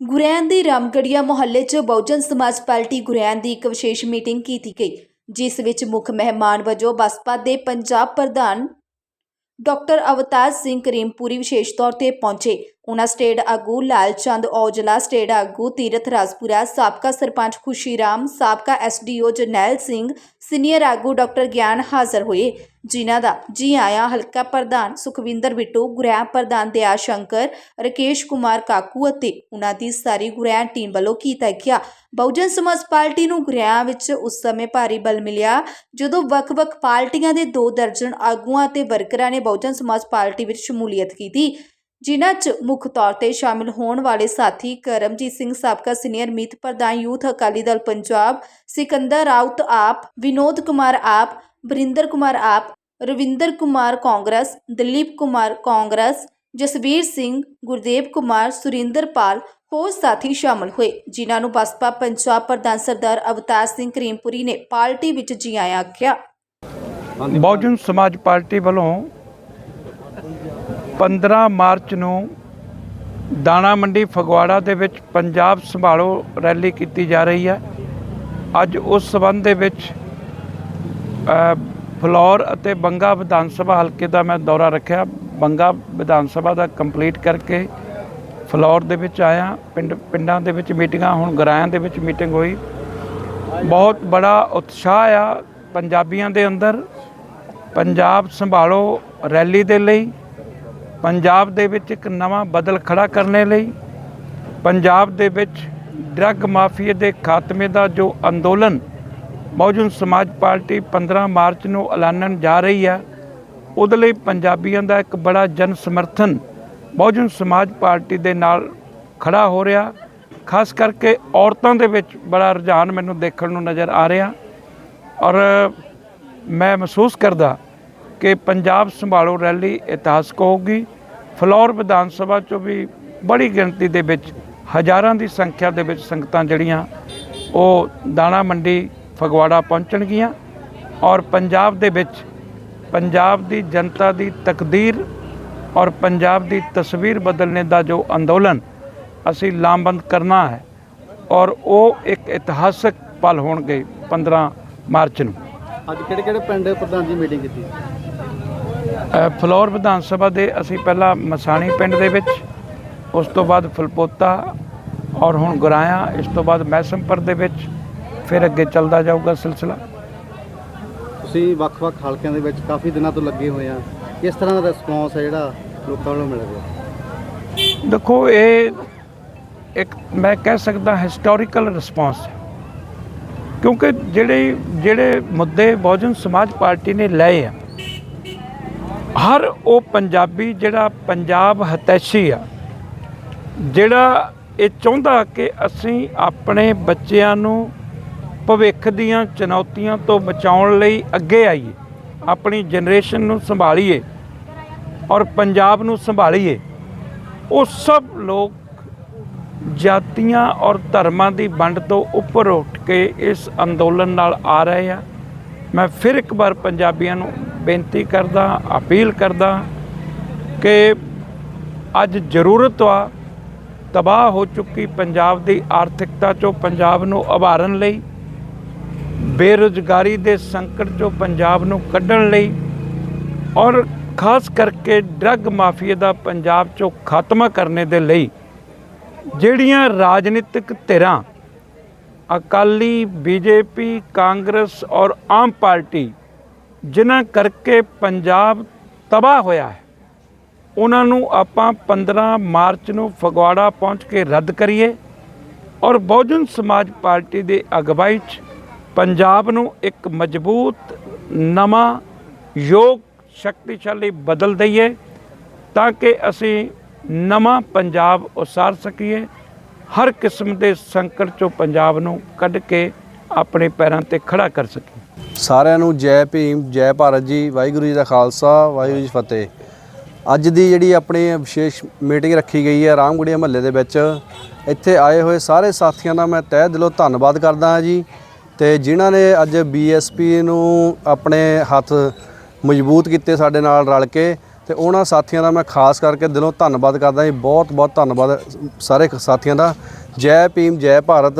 ਗੁਰੈਨ ਦੀ ਰਾਮਗੜੀਆ ਮੁਹੱਲੇ 'ਚ ਬਹੁਜਨ ਸਮਾਜ ਪਾਰਟੀ ਗੁਰੈਨ ਦੀ ਇੱਕ ਵਿਸ਼ੇਸ਼ ਮੀਟਿੰਗ ਕੀਤੀ ਗਈ, ਜਿਸ ਵਿੱਚ ਮੁੱਖ ਮਹਿਮਾਨ ਵਜੋਂ ਬਸਪਾ ਦੇ ਪੰਜਾਬ ਪ੍ਰਧਾਨ ਡਾਕਟਰ ਅਵਤਾਰ ਸਿੰਘ ਕਰੀਮਪੁਰੀ ਵਿਸ਼ੇਸ਼ ਤੌਰ ਤੇ ਪਹੁੰਚੇ। ਉਹਨਾਂ ਸਟੇਟ ਆਗੂ ਲਾਲਚੰਦ ਔਜਲਾ ਸਟੇਟ ਆਗੂ ਤੀਰਥ ਰਾਜਪੁਰਾ, ਸਾਬਕਾ ਸਰਪੰਚ ਖੁਸ਼ੀਰਾਮ, ਸਾਬਕਾ ਐਸਡੀਓ ਜਰਨੈਲ ਸਿੰਘ, ਸੀਨੀਅਰ ਆਗੂ ਡਾਕਟਰ ਗਿਆਨ ਹਾਜ਼ਰ ਹੋਏ। ਜਿਨ੍ਹਾਂ ਦਾ ਜੀ ਆਇਆ ਹਲਕਾ ਪ੍ਰਧਾਨ ਸੁਖਵਿੰਦਰ ਬਿੱਟੂ ਗੁਰੈਆ ਪ੍ਰਧਾਨ ਦਿਆ ਸ਼ੰਕਰ, ਰਕੇਸ਼ ਕੁਮਾਰ ਕਾਕੂ ਅਤੇ ਉਹਨਾਂ ਦੀ ਸਾਰੀ ਗੁਰੈਆ ਟੀਮ ਵੱਲੋਂ ਕੀਤਾ ਗਿਆ। ਬਹੁਜਨ ਸਮਾਜ ਪਾਰਟੀ ਨੂੰ ਗੁਰੈਆ ਵਿੱਚ ਉਸ ਸਮੇਂ ਭਾਰੀ ਬਲ ਮਿਲਿਆ, ਜਦੋਂ ਵੱਖ-ਵੱਖ ਪਾਰਟੀਆਂ ਦੇ ਦੋ ਦਰਜਨ ਆਗੂਆਂ ਅਤੇ ਵਰਕਰਾਂ ਨੇ ਬਹੁਜਨ ਸਮਾਜ ਪਾਰਟੀ ਵਿੱਚ ਸ਼ਮੂਲੀਅਤ ਕੀਤੀ, ਜਿਨ੍ਹਾਂ 'ਚ ਮੁੱਖ ਤੌਰ ਤੇ ਸ਼ਾਮਿਲ ਹੋਣ ਵਾਲੇ ਸਾਥੀ ਕਰਮਜੀਤ ਸਿੰਘ ਸਾਬਕਾ ਸੀਨੀਅਰ ਮੀਤ ਪ੍ਰਧਾਨ ਯੂਥ ਅਕਾਲੀ ਦਲ ਪੰਜਾਬ, ਸਿਕੰਦਰ ਰਾਉਤ ਆਪ, ਵਿਨੋਦ ਕੁਮਾਰ ਆਪ ਵਰਿੰਦਰ ਕੁਮਾਰ ਆਪ, ਰਵਿੰਦਰ ਕੁਮਾਰ ਕਾਂਗਰਸ, ਦਲੀਪ ਕੁਮਾਰ ਕਾਂਗਰਸ, ਜਸਵੀਰ ਸਿੰਘ, ਗੁਰਦੇਵ ਕੁਮਾਰ ਸੁਰਿੰਦਰਪਾਲ ਹੋਰ ਸਾਥੀ ਸ਼ਾਮਲ ਹੋਏ, ਜਿਨ੍ਹਾਂ ਨੂੰ ਬਸਪਾ ਪੰਜਾਬ ਪ੍ਰਧਾਨ ਸਰਦਾਰ ਅਵਤਾਰ ਸਿੰਘ ਕਰੀਮਪੁਰੀ ਨੇ ਪਾਰਟੀ ਵਿੱਚ ਜੀ ਆਇਆਂ ਆਖਿਆ। ਬਹੁਜਨ ਸਮਾਜ ਪਾਰਟੀ ਵੱਲੋਂ 15 ਮਾਰਚ ਨੂੰ ਦਾਣਾ ਮੰਡੀ ਫਗਵਾੜਾ ਦੇ ਵਿੱਚ ਪੰਜਾਬ ਸੰਭਾਲੋ ਰੈਲੀ ਕੀਤੀ ਜਾ ਰਹੀ ਹੈ। ਅੱਜ ਉਸ ਸਬੰਧ ਦੇ ਵਿੱਚ ਫਲੌਰ ਅਤੇ ਬੰਗਾ ਵਿਧਾਨ ਸਭਾ ਹਲਕੇ ਦਾ ਮੈਂ ਦੌਰਾ ਰੱਖਿਆ। ਬੰਗਾ ਵਿਧਾਨ ਸਭਾ ਦਾ ਕੰਪਲੀਟ ਕਰਕੇ ਫਲੌਰ ਦੇ ਵਿੱਚ ਆਇਆ। ਪਿੰਡ, ਪਿੰਡਾਂ ਦੇ ਵਿੱਚ ਮੀਟਿੰਗਾਂ, ਹੁਣ ਗਰਾਇਆਂ ਦੇ ਵਿੱਚ ਮੀਟਿੰਗ ਹੋਈ। ਬਹੁਤ ਬੜਾ ਉਤਸ਼ਾਹ ਆ ਪੰਜਾਬੀਆਂ ਦੇ ਅੰਦਰ। ਪੰਜਾਬ ਸੰਭਾਲੋ ਰੈਲੀ ਦੇ ਲਈ। ਪੰਜਾਬ ਦੇ ਵਿੱਚ ਇੱਕ ਨਵਾਂ ਬਦਲ ਖੜਾ ਕਰਨੇ ਲਈ। ਪੰਜਾਬ ਦੇ ਵਿੱਚ ਡਰੱਗ ਮਾਫੀਏ ਦੇ ਖਾਤਮੇ ਦਾ ਜੋ ਅੰਦੋਲਨ ਬਹੁਜਨ ਸਮਾਜ ਪਾਰਟੀ 15 ਮਾਰਚ ਨੂੰ ਐਲਾਨਣ ਜਾ ਰਹੀ ਹੈ। ਉਹਦੇ ਲਈ ਪੰਜਾਬੀਆਂ ਦਾ ਇੱਕ ਬੜਾ ਜਨ ਸਮਰਥਨ ਬਹੁਜਨ ਸਮਾਜ ਪਾਰਟੀ ਦੇ ਨਾਲ ਖੜਾ ਹੋ ਰਿਹਾ। ਖਾਸ ਕਰਕੇ ਔਰਤਾਂ ਦੇ ਵਿੱਚ ਬੜਾ ਰੁਝਾਨ ਮੈਨੂੰ ਦੇਖਣ ਨੂੰ ਨਜ਼ਰ ਆ ਰਿਹਾ। ਔਰ ਮੈਂ ਮਹਿਸੂਸ ਕਰਦਾ ਕਿ ਪੰਜਾਬ ਸੰਭਾਲੋ ਰੈਲੀ ਇਤਿਹਾਸਕ ਹੋਊਗੀ। ਫਲੋਰ ਵਿਧਾਨ ਸਭਾ ਚੋਂ ਵੀ ਬੜੀ ਗਿਣਤੀ ਦੇ ਵਿੱਚ ਹਜ਼ਾਰਾਂ ਦੀ ਸੰਖਿਆ ਦੇ ਵਿੱਚ ਸੰਗਤਾਂ ਜਿਹੜੀਆਂ, ਉਹ ਦਾਣਾ ਮੰਡੀ ਫਗਵਾੜਾ ਪਹੁੰਚਣਗੀਆਂ ਔਰ ਪੰਜਾਬ ਦੇ ਵਿੱਚ ਪੰਜਾਬ ਦੀ ਜਨਤਾ ਦੀ ਤਕਦੀਰ ਔਰ ਪੰਜਾਬ ਦੀ ਤਸਵੀਰ ਬਦਲਣੇ ਦਾ ਜੋ ਅੰਦੋਲਨ ਅਸੀਂ ਲਾਮਬੰਦ ਕਰਨਾ ਹੈ ਔਰ ਉਹ ਇੱਕ ਇਤਿਹਾਸਕ ਪਲ ਹੋਣਗੇ 15 ਮਾਰਚ ਨੂੰ। ਅੱਜ ਕਿਹੜੇ ਕਿਹੜੇ ਪਿੰਡ ਪ੍ਰਧਾਨ ਜੀ ਮੀਟਿੰਗ ਕੀਤੀ? ਫਲੋਰ ਵਿਧਾਨ ਸਭਾ ਦੇ ਅਸੀਂ ਪਹਿਲਾਂ ਮਸਾਣੀ ਪਿੰਡ ਦੇ ਵਿੱਚ ਉਸ ਤੋਂ ਬਾਅਦ ਫਲਪੋਤਾ ਔਰ ਹੁਣ ਗੁਰਾਇਆ ਇਸ ਤੋਂ ਬਾਅਦ ਮੈਸਮਪੁਰ ਦੇ ਵਿੱਚ ਫਿਰ ਅੱਗੇ ਚੱਲਦਾ ਜਾਊਗਾ ਸਿਲਸਿਲਾ। ਤੁਸੀਂ ਵੱਖ-ਵੱਖ ਹਲਕਿਆਂ ਦੇ ਵਿੱਚ ਕਾਫੀ ਦਿਨਾਂ ਤੋਂ ਲੱਗੇ ਹੋਏ ਆ। ਕਿਸ ਤਰ੍ਹਾਂ ਦਾ ਰਿਸਪੌਂਸ ਹੈ ਜਿਹੜਾ ਲੋਕਾਂ ਵੱਲੋਂ ਮਿਲ ਰਿਹਾ ਦੇਖੋ ਇਹ ਇੱਕ ਮੈਂ ਕਹਿ ਸਕਦਾ ਹਿਸਟੋਰੀਕਲ ਰਿਸਪਾਂਸ ਹੈ। ਕਿਉਂਕਿ ਜਿਹੜੇ ਜਿਹੜੇ ਮੁੱਦੇ ਬਹੁਜਨ ਸਮਾਜ ਪਾਰਟੀ ਨੇ ਲਏ ਆ ਹਰ ਉਹ ਪੰਜਾਬੀ ਜਿਹੜਾ ਪੰਜਾਬ ਹਤੈਸ਼ੀ ਆ ਜਿਹੜਾ ਇਹ ਚਾਹੁੰਦਾ ਕਿ ਅਸੀਂ ਆਪਣੇ ਬੱਚਿਆਂ ਨੂੰ ਭਵਿੱਖ ਦੀਆਂ ਚੁਣੌਤੀਆਂ ਤੋਂ ਬਚਾਉਣ ਲਈ ਅੱਗੇ ਆਈਏ, ਆਪਣੀ ਜਨਰੇਸ਼ਨ ਨੂੰ ਸੰਭਾਲੀਏ ਔਰ ਪੰਜਾਬ ਨੂੰ ਸੰਭਾਲੀਏ, ਉਹ ਸਭ ਲੋਕ ਜਾਤੀਆਂ ਔਰ ਧਰਮਾਂ ਦੀ ਵੰਡ ਤੋਂ ਉੱਪਰ ਉੱਠ ਕੇ ਇਸ ਅੰਦੋਲਨ ਨਾਲ ਆ ਰਹੇ ਆ। ਮੈਂ ਫਿਰ ਇੱਕ ਵਾਰ ਪੰਜਾਬੀਆਂ ਨੂੰ ਬੇਨਤੀ ਕਰਦਾ, ਅਪੀਲ ਕਰਦਾ ਕਿ ਅੱਜ ਜ਼ਰੂਰਤ ਆ, ਤਬਾਹ ਹੋ ਚੁੱਕੀ ਪੰਜਾਬ ਦੀ ਆਰਥਿਕਤਾ ਚੋਂ ਪੰਜਾਬ ਨੂੰ ਉਭਾਰਨ ਲਈ ਬੇਰੁਜ਼ਗਾਰੀ ਦੇ ਸੰਕਟ ਚੋਂ ਪੰਜਾਬ ਨੂੰ ਕੱਢਣ ਲਈ ਔਰ ਖਾਸ ਕਰਕੇ ਡਰੱਗ ਮਾਫੀਆ ਦਾ ਪੰਜਾਬ ਚੋਂ ਖਾਤਮਾ ਕਰਨੇ ਦੇ ਲਈ ਜਿਹੜੀਆਂ ਰਾਜਨੀਤਿਕ ਧਿਰਾਂ ਅਕਾਲੀ, ਬੀਜੇਪੀ, ਕਾਂਗਰਸ ਔਰ ਆਮ ਪਾਰਟੀ ਜਿਨ੍ਹਾਂ ਕਰਕੇ ਪੰਜਾਬ ਤਬਾਹ ਹੋਇਆ ਹੈ, ਉਹਨਾਂ ਨੂੰ ਆਪਾਂ 15 ਮਾਰਚ ਨੂੰ ਫਗਵਾੜਾ ਪਹੁੰਚ ਕੇ ਰੱਦ ਕਰੀਏ ਔਰ ਬਹੁਜਨ ਸਮਾਜ ਪਾਰਟੀ ਦੇ ਅਗਵਾਈ 'ਚ ਪੰਜਾਬ ਨੂੰ ਇੱਕ ਮਜ਼ਬੂਤ, ਨਵਾਂ, ਯੋਗ, ਸ਼ਕਤੀਸ਼ਾਲੀ ਬਦਲ ਦਈਏ ਤਾਂ ਕਿ ਅਸੀਂ ਨਵਾਂ ਪੰਜਾਬ ਉਸਾਰ ਸਕੀਏ। ਹਰ ਕਿਸਮ ਦੇ ਸੰਕਟ ਚੋਂ ਪੰਜਾਬ ਨੂੰ ਕੱਢ ਕੇ ਆਪਣੇ ਪੈਰਾਂ ਤੇ ਖੜਾ ਕਰ ਸਕੀਏ। ਸਾਰਿਆਂ ਨੂੰ ਜੈ ਭੀਮ, ਜੈ ਭਾਰਤ ਜੀ, ਵਾਹਿਗੁਰੂ ਜੀ ਦਾ ਖਾਲਸਾ, ਵਾਹਿਗੁਰੂ ਜੀ ਫਤਿਹ। ਅੱਜ ਦੀ ਜਿਹੜੀ ਆਪਣੀ ਵਿਸ਼ੇਸ਼ ਮੀਟਿੰਗ ਰੱਖੀ ਗਈ ਹੈ ਰਾਮਗੜੀਆ ਮਹੱਲੇ ਦੇ ਵਿੱਚ, ਇੱਥੇ ਆਏ ਹੋਏ ਸਾਰੇ ਸਾਥੀਆਂ ਦਾ ਮੈਂ ਤਹਿ ਦਿਲੋਂ ਧੰਨਵਾਦ ਕਰਦਾ ਹਾਂ ਜੀ। ਤੇ ਜਿਨ੍ਹਾਂ ਨੇ ਅੱਜ ਬੀਐਸਪੀ ਨੂੰ ਆਪਣੇ ਹੱਥ ਮਜ਼ਬੂਤ ਕੀਤੇ ਸਾਡੇ ਨਾਲ ਰਲ ਕੇ ਤੇ ਉਹਨਾਂ ਸਾਥੀਆਂ ਦਾ ਮੈਂ ਖਾਸ ਕਰਕੇ ਦਿਲੋਂ ਧੰਨਵਾਦ ਕਰਦਾ ਜੀ। ਬਹੁਤ ਬਹੁਤ ਧੰਨਵਾਦ ਸਾਰੇ ਸਾਥੀਆਂ ਦਾ। ਜੈ ਭੀਮ, ਜੈ ਭਾਰਤ।